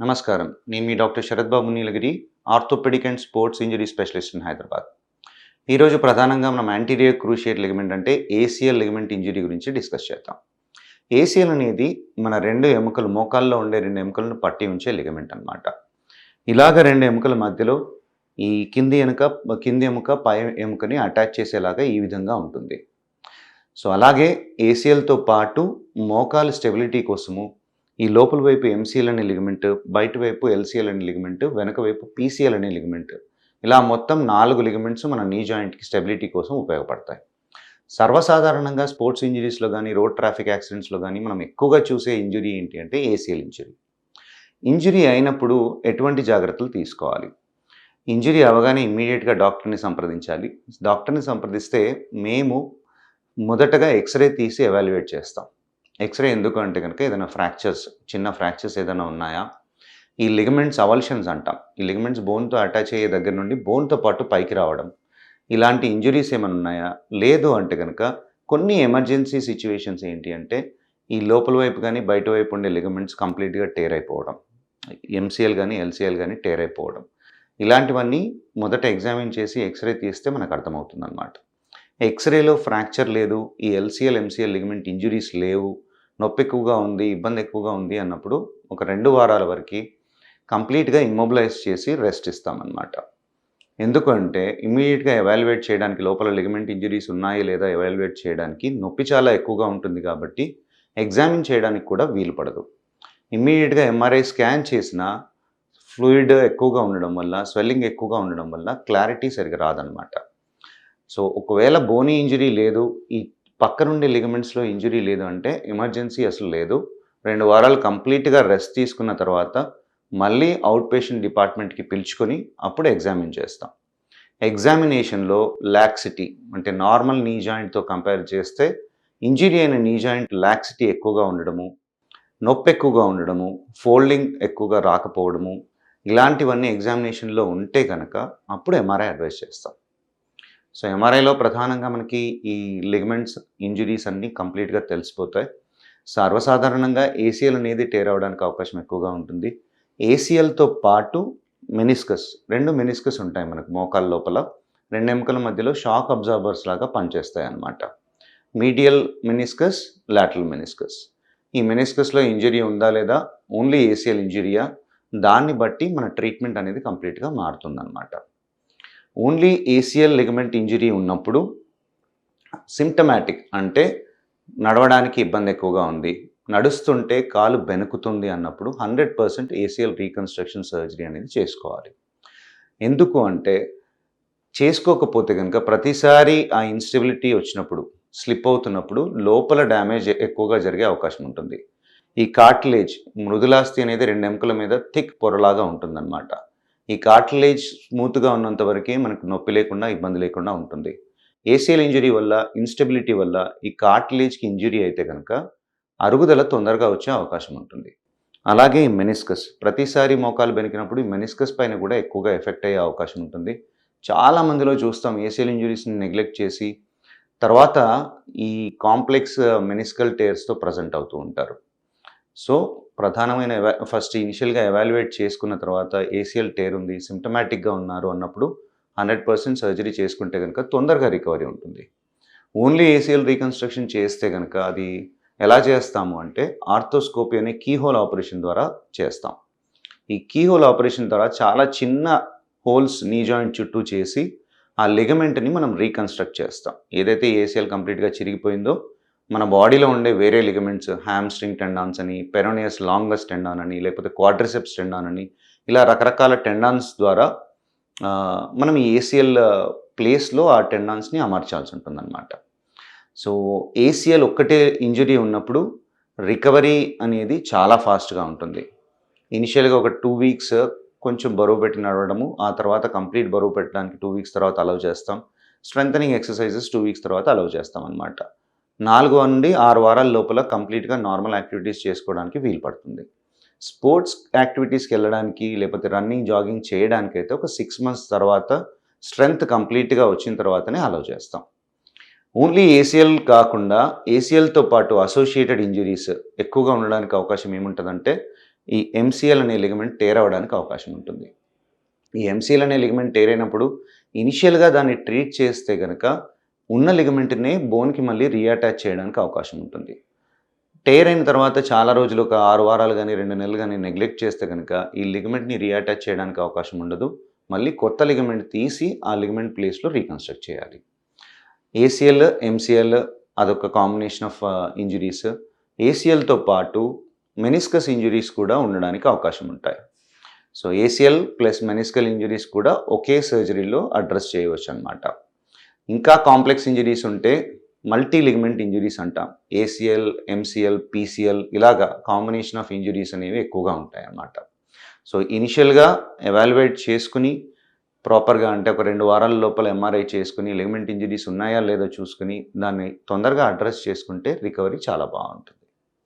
నమస్కారం. నేను మీ doctor Sharath Babu Nilagiri orthopaedic and sports injury specialist in Hyderabad. ఈరోజు ప్రధానంగా మనం యాంటీరియర్ క్రూషియేట్ లిగమెంట్ అంటే ఏసీఎల్ లిగమెంట్ ఇంజరీ గురించి డిస్కస్ చేద్దాం. ఏసీఎల్ అనేది మన రెండు ఎముకలు మోకాల్లో ఉండే రెండు ఎముకలను పట్టి ఉంచే లిగమెంట్ అన్నమాట. ఇలాగ రెండు ఎముకల మధ్యలో ఈ కింది ఎముక కింది ఎముక పై ఎముకని అటాచ్ చేసేలాగా ఈ విధంగా ఉంటుంది. సో అలాగే ఏసీఎల్తో పాటు మోకాలు స్టెబిలిటీ కోసము ఈ లోపల వైపు ఎంసీఎల్ అనే లిగమెంట్ బయట వైపు ఎల్సీఎల్ అనే లిగమెంట్ వెనక వైపు పీసీఎల్ అనే లిగమెంట్ ఇలా మొత్తం నాలుగు లిగమెంట్స్ మన నీ జాయింట్కి స్టెబిలిటీ కోసం ఉపయోగపడతాయి. సర్వసాధారణంగా స్పోర్ట్స్ ఇంజరీస్లో కానీ రోడ్ ట్రాఫిక్ యాక్సిడెంట్స్లో కానీ మనం ఎక్కువగా చూసే ఇంజురీ ఏంటి అంటే ఏసీఎల్ ఇంజరీ ఇంజరీ అయినప్పుడు ఎటువంటి జాగ్రత్తలు తీసుకోవాలి? ఇంజరీ అవగానే ఇమ్మీడియట్గా డాక్టర్ని సంప్రదించాలి. డాక్టర్ని సంప్రదిస్తే మేము మొదటగా ఎక్స్రే తీసి ఎవాల్యుయేట్ చేస్తాం. ఎక్స్రే ఎందుకు అంటే కనుక ఏదైనా ఫ్రాక్చర్స్ చిన్న ఫ్రాక్చర్స్ ఏదైనా ఉన్నాయా? ఈ లిగమెంట్స్ అవల్షన్స్ అంటాం. ఈ లిగమెంట్స్ బోన్తో అటాచ్ అయ్యే దగ్గర నుండి బోన్తో పాటు పైకి రావడం. ఇలాంటి ఇంజురీస్ ఏమైనా ఉన్నాయా? లేదు అంటే కనుక కొన్ని ఎమర్జెన్సీ సిచ్యువేషన్స్ ఏంటి అంటే ఈ లోపల వైపు కానీ బయట వైపు ఉండే లిగమెంట్స్ కంప్లీట్గా టేర్ అయిపోవడం. ఎంసీఎల్ కానీ ఎల్సీఎల్ కానీ టేర్ అయిపోవడం. ఇలాంటివన్నీ మొదట ఎగ్జామిన్ చేసి ఎక్స్రే తీస్తే మనకు అర్థమవుతుంది అనమాట ఎక్స్రేలో ఫ్రాక్చర్ లేదు ఈ ఎల్సీఎల్ ఎంసీఎల్ లిగమెంట్ ఇంజురీస్ లేవు నొప్పి ఎక్కువగా ఉంది ఇబ్బంది ఎక్కువగా ఉంది అన్నప్పుడు ఒక రెండు వారాల వరకు కంప్లీట్గా ఇమ్మొబిలైజ్ చేసి రెస్ట్ ఇస్తామన్నమాట. ఎందుకంటే ఇమీడియట్గా ఎవాల్యుయేట్ చేయడానికి లోపల లిగమెంట్ ఇంజరీస్ ఉన్నాయి లేదా ఎవాల్యుయేట్ చేయడానికి నొప్పి చాలా ఎక్కువగా ఉంటుంది కాబట్టి ఎగ్జామిన్ చేయడానికి కూడా వీలు పడదు. ఇమ్మీడియట్గా ఎంఆర్ఐ స్కాన్ చేసిన ఫ్లూయిడ్ ఎక్కువగా ఉండడం వల్ల స్వెల్లింగ్ ఎక్కువగా ఉండడం వల్ల క్లారిటీ సరిగా రాదనమాట సో ఒకవేళ బోనీ ఇంజరీ లేదు ఈ పక్క నుండి లిగమెంట్స్లో ఇంజురీ లేదు అంటే ఎమర్జెన్సీ అసలు లేదు. రెండు వారాలు కంప్లీట్గా రెస్ట్ తీసుకున్న తర్వాత మళ్ళీ అవుట్ పేషెంట్ డిపార్ట్మెంట్కి పిలుచుకొని అప్పుడు ఎగ్జామిన్ చేస్తాం. ఎగ్జామినేషన్లో లాక్సిటీ అంటే నార్మల్ నీ జాయింట్తో కంపేర్ చేస్తే ఇంజురీ అయిన నీ జాయింట్ లాక్సిటీ ఎక్కువగా ఉండడము నొప్పి ఎక్కువగా ఉండడము ఫోల్డింగ్ ఎక్కువగా రాకపోవడము ఇలాంటివన్నీ ఎగ్జామినేషన్లో ఉంటే కనుక అప్పుడు ఎంఆర్ఐ అడ్వైస్ చేస్తాం. సో ఎంఆర్ఐలో ప్రధానంగా మనకి ఈ లిగమెంట్స్ ఇంజురీస్ అన్నీ కంప్లీట్గా తెలిసిపోతాయి. సర్వసాధారణంగా ఏసీఎల్ అనేది టేర్ అవడానికి అవకాశం ఎక్కువగా ఉంటుంది. ఏసీఎల్తో పాటు మెనిస్కస్ రెండు మెనిస్కస్ ఉంటాయి మనకు మోకాల లోపల. రెండు ఎముకల మధ్యలో షాక్ అబ్జార్బర్స్ లాగా పనిచేస్తాయి అన్నమాట. మీడియల్ మెనిస్కస్ లాటరల్ మెనిస్కస్ ఈ మెనిస్కస్లో ఇంజరీ ఉందా లేదా? ఓన్లీ ఏసీఎల్ ఇంజరీయా దాన్ని బట్టి మన ట్రీట్మెంట్ అనేది కంప్లీట్గా మారుతుందన్నమాట. ఓన్లీ ఏసీఎల్ లిగమెంట్ ఇంజరీ ఉన్నప్పుడు సిమ్టమాటిక్ అంటే నడవడానికి ఇబ్బంది ఎక్కువగా ఉంది. నడుస్తుంటే కాలు బెనుకుతుంది అన్నప్పుడు hundred percent ACL reconstruction surgery అనేది చేసుకోవాలి. ఎందుకు అంటే చేసుకోకపోతే కనుక ప్రతిసారి ఆ ఇన్స్టెబిలిటీ వచ్చినప్పుడు స్లిప్ అవుతున్నప్పుడు లోపల డ్యామేజ్ ఎక్కువగా జరిగే అవకాశం ఉంటుంది. ఈ కార్టిలేజ్ మృదులాస్తి అనేది రెండు ఎముకల మీద థిక్ పొరలాగా ఉంటుందన్నమాట. ఈ కార్టిలేజ్ స్మూత్గా ఉన్నంత వరకే మనకు నొప్పి లేకుండా ఇబ్బంది లేకుండా ఉంటుంది. ఏసీఎల్ ఇంజరీ వల్ల ఇన్స్టెబిలిటీ వల్ల ఈ కార్టిలేజ్కి ఇంజురీ అయితే కనుక అరుగుదల తొందరగా వచ్చే అవకాశం ఉంటుంది. అలాగే ఈ మెనిస్కస్ ప్రతిసారి మోకాలు బెనికినప్పుడు ఈ మెనిస్కస్ పైన కూడా ఎక్కువగా ఎఫెక్ట్ అయ్యే అవకాశం ఉంటుంది. చాలా మందిలో చూస్తాం ఏసీఎల్ ఇంజురీస్ని నెగ్లెక్ట్ చేసి తర్వాత ఈ కాంప్లెక్స్ మెనిస్కల్ టేర్స్తో ప్రజెంట్ అవుతూ ఉంటారు. సో ప్రధానమైన ఫస్ట్ ఇనిషియల్గా ఎవాల్యుయేట్ చేసుకున్న తర్వాత ఏసీఎల్ టేర్ ఉంది సిమ్టమాటిక్గా ఉన్నారు అన్నప్పుడు హండ్రెడ్ పర్సెంట్ సర్జరీ చేసుకుంటే కనుక తొందరగా రికవరీ ఉంటుంది. ఓన్లీ ఏసీఎల్ రీకన్స్ట్రక్షన్ చేస్తే కనుక అది ఎలా చేస్తాము అంటే ఆర్థోస్కోపీ అనే కీహోల్ ఆపరేషన్ ద్వారా చేస్తాం. ఈ కీహోల్ ఆపరేషన్ ద్వారా చాలా చిన్న హోల్స్ నీ జాయింట్ చుట్టూ చేసి ఆ లిగమెంట్ని మనం రీకన్స్ట్రక్ట్ చేస్తాం. ఏదైతే ఏసీఎల్ కంప్లీట్గా చిరిగిపోయిందో మన బాడీలో ఉండే వేరే లిగమెంట్స్ హ్యామ్స్ట్రింగ్ టెండాన్స్ అని పెరోనియస్ లాంగస్ టెండాన్ అని లేకపోతే క్వాడ్రిసెప్స్ టెండాన్ అని ఇలా రకరకాల టెండాన్స్ ద్వారా మనం ఈ ఏసీఎల్ ప్లేస్లో ఆ టెండాన్స్ని అమర్చాల్సి ఉంటుందన్నమాట. సో ఏసీఎల్ ఒక్కటే ఇంజరీ ఉన్నప్పుడు రికవరీ అనేది చాలా ఫాస్ట్గా ఉంటుంది. ఇనిషియల్గా ఒక టూ వీక్స్ కొంచెం బరువు పెట్టి నడవడము ఆ తర్వాత కంప్లీట్ బరువు పెట్టడానికి టూ వీక్స్ తర్వాత అలౌ చేస్తాం. స్ట్రెంథనింగ్ ఎక్సర్సైజెస్ టూ వీక్స్ తర్వాత అలౌ చేస్తాం అనమాట నాలుగు నుండి ఆరు వారాల లోపల కంప్లీట్గా నార్మల్ యాక్టివిటీస్ చేసుకోవడానికి వీలు పడుతుంది. స్పోర్ట్స్ యాక్టివిటీస్కి వెళ్ళడానికి లేకపోతే రన్నింగ్ జాగింగ్ చేయడానికి అయితే ఒక సిక్స్ మంత్స్ తర్వాత స్ట్రెంగ్త్ కంప్లీట్గా వచ్చిన తర్వాతనే అలౌ చేస్తాం. ఓన్లీ ఏసీఎల్ కాకుండా ఏసీఎల్తో పాటు అసోసియేటెడ్ ఇంజరీస్ ఎక్కువగా ఉండడానికి అవకాశం ఏముంటుందంటే ఈ ఎంసీఎల్ అనే లిగమెంట్ టేర్ అవ్వడానికి అవకాశం ఉంటుంది. ఈ ఎంసీఎల్ అనే లిగమెంట్ టేర్ అయినప్పుడు ఇనిషియల్గా దాన్ని ట్రీట్ చేస్తే కనుక ఉన్న లిగమెంట్ని బోన్కి మళ్ళీ రీఅటాచ్ చేయడానికి అవకాశం ఉంటుంది. టేర్ అయిన తర్వాత చాలా రోజులు ఒక ఆరు వారాలు కానీ రెండు నెలలు కానీ నెగ్లెక్ట్ చేస్తే కనుక ఈ లిగమెంట్ని రీఅటాచ్ చేయడానికి అవకాశం ఉండదు. మళ్ళీ కొత్త లిగమెంట్ తీసి ఆ లిగమెంట్ ప్లేస్లో రీకన్స్ట్రక్ట్ చేయాలి. ఏసీఎల్ ఎంసీఎల్ అదొక కాంబినేషన్ ఆఫ్ ఇంజురీస్ ఏసీఎల్తో పాటు మెనిస్కస్ ఇంజురీస్ కూడా ఉండడానికి అవకాశం ఉంటాయి. So ACL plus meniscal injuries కూడా ఒకే సర్జరీలో అడ్రస్ చేయవచ్చు అనమాట ఇంకా కాంప్లెక్స్ ఇంజరీస్ ఉంటే మల్టీ లిగమెంట్ ఇంజురీస్ అంటాం. ఏసీఎల్ ఎంసీఎల్ పీసీఎల్ ఇలాగా కాంబినేషన్ ఆఫ్ ఇంజురీస్ అనేవి ఎక్కువగా ఉంటాయి అన్నమాట సో ఇనిషియల్గా ఎవాల్యుయేట్ చేసుకుని ప్రాపర్గా అంటే ఒక రెండు వారాల లోపల ఎంఆర్ఐ చేసుకుని లిగమెంట్ ఇంజురీస్ ఉన్నాయా లేదో చూసుకుని దాన్ని తొందరగా అడ్రస్ చేసుకుంటే రికవరీ చాలా బాగుంటుంది.